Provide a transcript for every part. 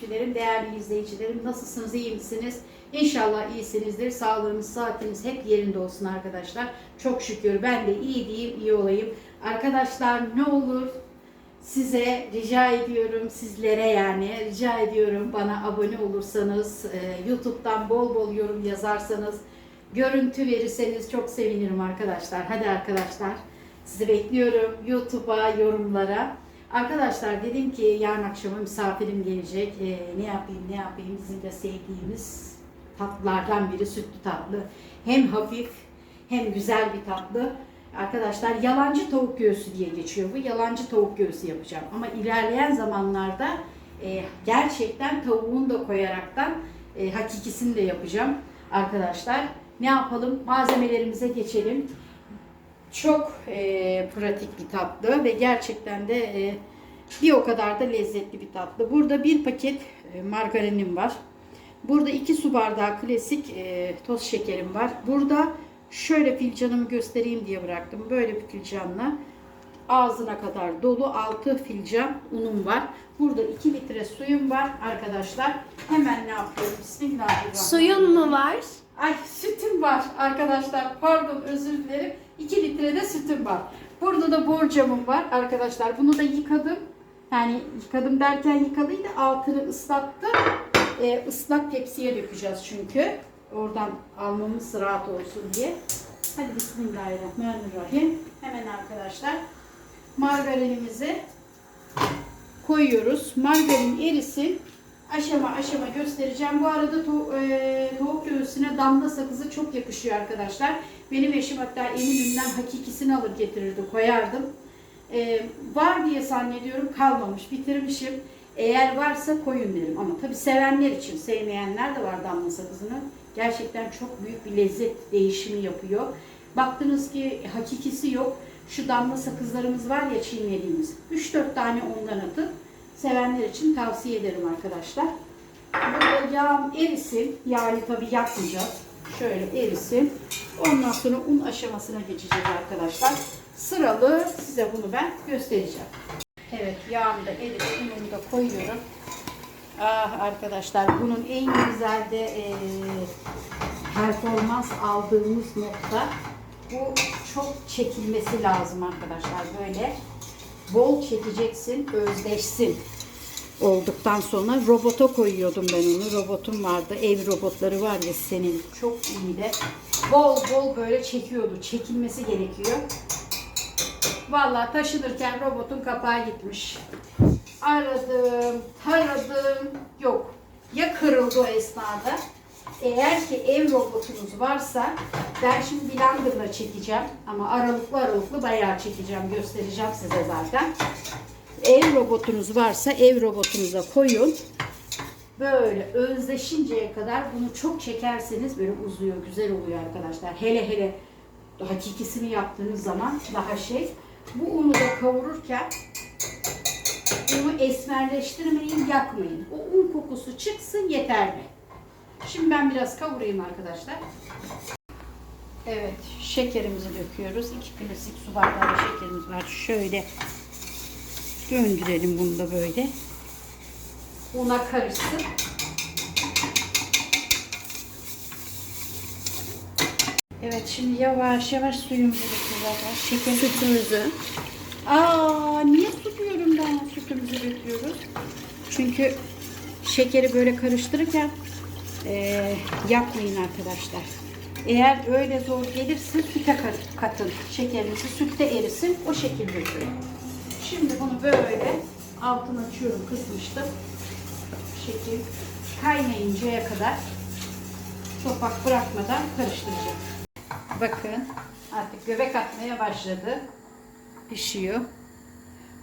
Takipçilerim, değerli izleyicilerim nasılsınız, iyi misiniz? İnşallah iyisinizdir. Sağlığınız, saatiniz hep yerinde olsun arkadaşlar. Çok şükür ben de iyi diyeyim, iyi olayım. Arkadaşlar ne olur size rica ediyorum, sizlere yani rica ediyorum bana abone olursanız, e, YouTube'dan bol bol yorum yazarsanız, görüntü verirseniz çok sevinirim arkadaşlar. Hadi arkadaşlar sizi bekliyorum YouTube'a, yorumlara. Arkadaşlar dedim ki yarın akşama misafirim gelecek. E, ne yapayım ne yapayım bizim de sevdiğimiz tatlılardan biri sütlü tatlı. Hem hafif hem güzel bir tatlı. Arkadaşlar yalancı tavuk göğsü diye geçiyor bu. Yalancı tavuk göğsü yapacağım. Ama ilerleyen zamanlarda e, gerçekten tavuğunu da koyaraktan e, hakikisini de yapacağım arkadaşlar. Ne yapalım? Malzemelerimize geçelim. Çok e, pratik bir tatlı ve gerçekten de e, bir o kadar da lezzetli bir tatlı. Burada bir paket e, margarinim var. Burada iki su bardağı klasik e, toz şekerim var. Burada şöyle filcanımı göstereyim diye bıraktım. Böyle bir filcanla ağzına kadar dolu 6 filcan unum var. Burada 2 litre suyum var arkadaşlar. Hemen ne yapıyorum? Bismillahirrahmanirrahim. Suyun mu var? Ay sütüm var arkadaşlar. Pardon özür dilerim. 2 litre de sütüm var. Burada da borcamım var arkadaşlar. Bunu da yıkadım. Yani yıkadım derken yıkadıydı. Altını ıslattım. Ee, ıslak tepsiye dökeceğiz çünkü. Oradan almamız rahat olsun diye. Hadi bismillahirrahmanirrahim. Hemen arkadaşlar margarinimizi koyuyoruz. Margarin erisin. Aşama aşama göstereceğim. Bu arada to- e, tavuk göğsüne damla sakızı çok yakışıyor arkadaşlar. Benim eşim hatta Eminönü'nden hakikisini alır getirirdi, koyardım. E, var diye zannediyorum kalmamış, bitirmişim. Eğer varsa koyun derim ama tabi sevenler için, sevmeyenler de var damla sakızını. Gerçekten çok büyük bir lezzet değişimi yapıyor. Baktınız ki hakikisi yok. Şu damla sakızlarımız var ya çiğnediğimiz. 3-4 tane ondan atın. Sevenler için tavsiye ederim arkadaşlar. Burada yağım erisin. Yağı tabi yakmayacağız. Şöyle erisin. Ondan sonra un aşamasına geçeceğiz arkadaşlar. Sıralı size bunu ben göstereceğim. Evet yağım da eridi. Unumu da koyuyorum. Ah arkadaşlar bunun en güzel de e, performans aldığımız nokta bu çok çekilmesi lazım arkadaşlar böyle bol çekeceksin özdeşsin. Olduktan sonra robota koyuyordum ben onu. Robotum vardı. Ev robotları var ya senin. Çok iyi de. Bol bol böyle çekiyordu. Çekilmesi gerekiyor. Vallahi taşınırken robotun kapağı gitmiş. Aradım, taradım, yok. Ya kırıldı o esnada. Eğer ki ev robotunuz varsa ben şimdi blenderla çekeceğim ama aralıklı aralıklı bayağı çekeceğim göstereceğim size zaten. Ev robotunuz varsa ev robotunuza koyun. Böyle özleşinceye kadar bunu çok çekerseniz böyle uzuyor, güzel oluyor arkadaşlar. Hele hele hakikisini yaptığınız zaman daha şey. Bu unu da kavururken unu esmerleştirmeyin, yakmayın. O un kokusu çıksın yeterli. Şimdi ben biraz kavurayım arkadaşlar. Evet, şekerimizi döküyoruz. 2 klasik su bardağı şekerimiz var. Şöyle döndürelim bunu da böyle. Una karışsın. Evet, şimdi yavaş yavaş suyumuzu döküyoruz. Şeker Sütümüzü. Aa niye su diyorum ben sütümüzü döküyoruz? Çünkü şekeri böyle karıştırırken eee yapmayın arkadaşlar. Eğer öyle zor gelirse süte kat- katın. Şekerinizi sütte erisin. O şekilde dökün. Şimdi bunu böyle altını açıyorum kısmıştım. Şekil kaynayıncaya kadar topak bırakmadan karıştıracağım. Bakın artık göbek atmaya başladı pişiyor.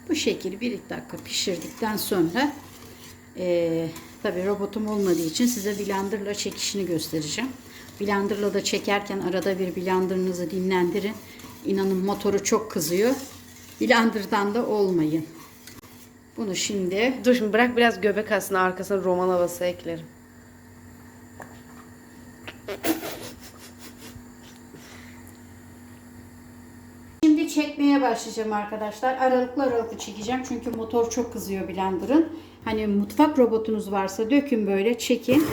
Bu şekil bir dakika pişirdikten sonra eee tabi robotum olmadığı için size blenderla çekişini göstereceğim. Blenderla da çekerken arada bir blenderınızı dinlendirin. İnanın motoru çok kızıyor. Blenderdan da olmayın. Bunu şimdi Dur şimdi bırak biraz göbek aslında arkasına roman havası eklerim. şimdi çekmeye başlayacağım arkadaşlar. Aralıklı aralıklı çekeceğim çünkü motor çok kızıyor blenderın. Hani mutfak robotunuz varsa dökün böyle çekin.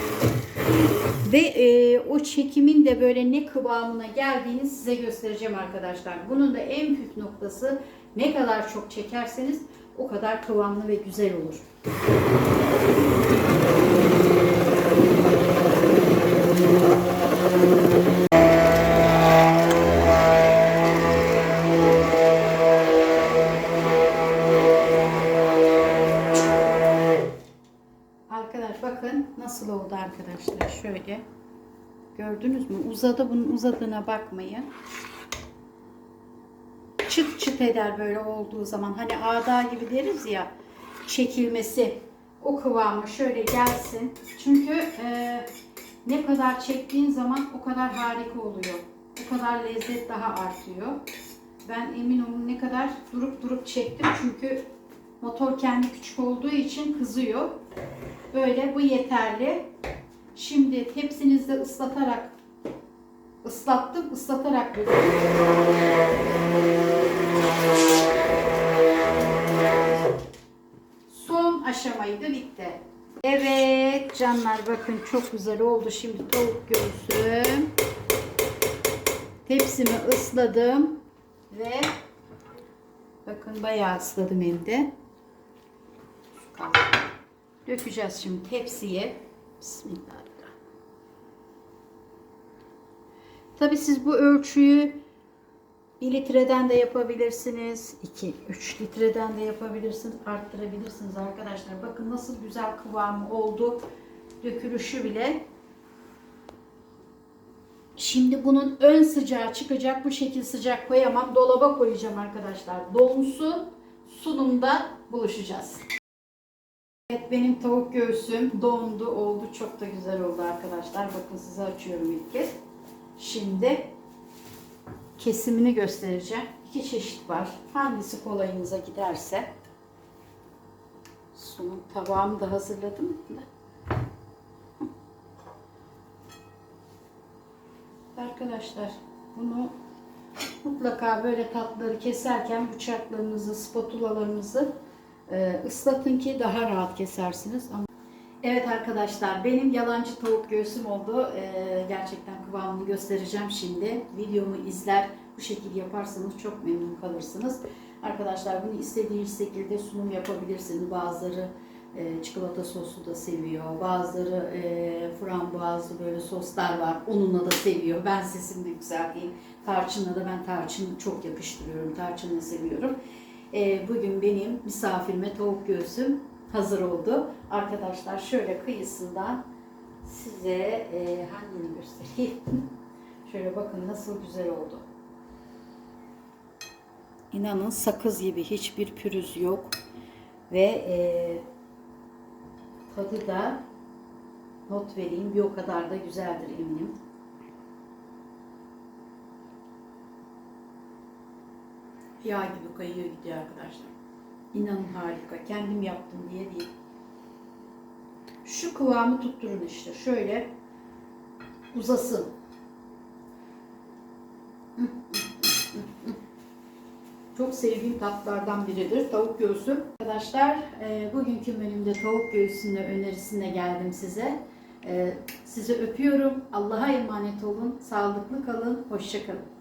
Ve e, o çekimin de böyle ne kıvamına geldiğini size göstereceğim arkadaşlar. Bunun da en püf noktası ne kadar çok çekerseniz o kadar kıvamlı ve güzel olur. Nasıl oldu arkadaşlar. Şöyle. Gördünüz mü? Uzadı bunun uzadığına bakmayın. Çıt çıt eder böyle olduğu zaman. Hani ağda gibi deriz ya. Çekilmesi. O kıvamı şöyle gelsin. Çünkü e, ne kadar çektiğin zaman o kadar harika oluyor. O kadar lezzet daha artıyor. Ben emin olun ne kadar durup durup çektim. Çünkü motor kendi küçük olduğu için kızıyor. Böyle bu yeterli. Şimdi tepsinizde ıslatarak ıslattım, ıslatarak böyle. Son aşamaydı bitti. Evet canlar bakın çok güzel oldu. Şimdi tavuk göğsüm. Tepsimi ısladım ve bakın bayağı ısladım hem de. Dökeceğiz şimdi tepsiye. Bismillahirrahmanirrahim. Tabi siz bu ölçüyü 1 litreden de yapabilirsiniz. 2, 3 litreden de yapabilirsiniz. Arttırabilirsiniz arkadaşlar. Bakın nasıl güzel kıvamı oldu. Dökülüşü bile. Şimdi bunun ön sıcağı çıkacak. Bu şekil sıcak koyamam. Dolaba koyacağım arkadaşlar. Donsun. Sunumda buluşacağız. Evet benim tavuk göğsüm dondu oldu. Çok da güzel oldu arkadaşlar. Bakın size açıyorum ilk kez. Şimdi kesimini göstereceğim. İki çeşit var. Hangisi kolayınıza giderse. Sunum tabağımı da hazırladım. Arkadaşlar bunu mutlaka böyle tatları keserken bıçaklarınızı, spatulalarınızı e, ıslatın ki daha rahat kesersiniz. Evet arkadaşlar benim yalancı tavuk göğsüm oldu. Ee, gerçekten kıvamını göstereceğim şimdi. Videomu izler bu şekilde yaparsanız çok memnun kalırsınız. Arkadaşlar bunu istediğiniz şekilde sunum yapabilirsiniz. Bazıları e, çikolata soslu da seviyor. Bazıları e, frambuazlı böyle soslar var. Onunla da seviyor. Ben sesimi de yükselteyim. Tarçınla da ben tarçın çok yakıştırıyorum. Tarçınla seviyorum. E, bugün benim misafirime tavuk göğsüm hazır oldu. Arkadaşlar şöyle kıyısından size e, hangini göstereyim. şöyle bakın nasıl güzel oldu. İnanın sakız gibi hiçbir pürüz yok. Ve e, tadı da not vereyim bir o kadar da güzeldir eminim. Yağ gibi kayıyor gidiyor arkadaşlar. İnanın harika. Kendim yaptım diye değil. Şu kıvamı tutturun işte. Şöyle uzasın. Çok sevdiğim tatlardan biridir. Tavuk göğsü. Arkadaşlar e, bugünkü menümde tavuk göğsünde önerisine geldim size. E, sizi öpüyorum. Allah'a emanet olun. Sağlıklı kalın. Hoşçakalın.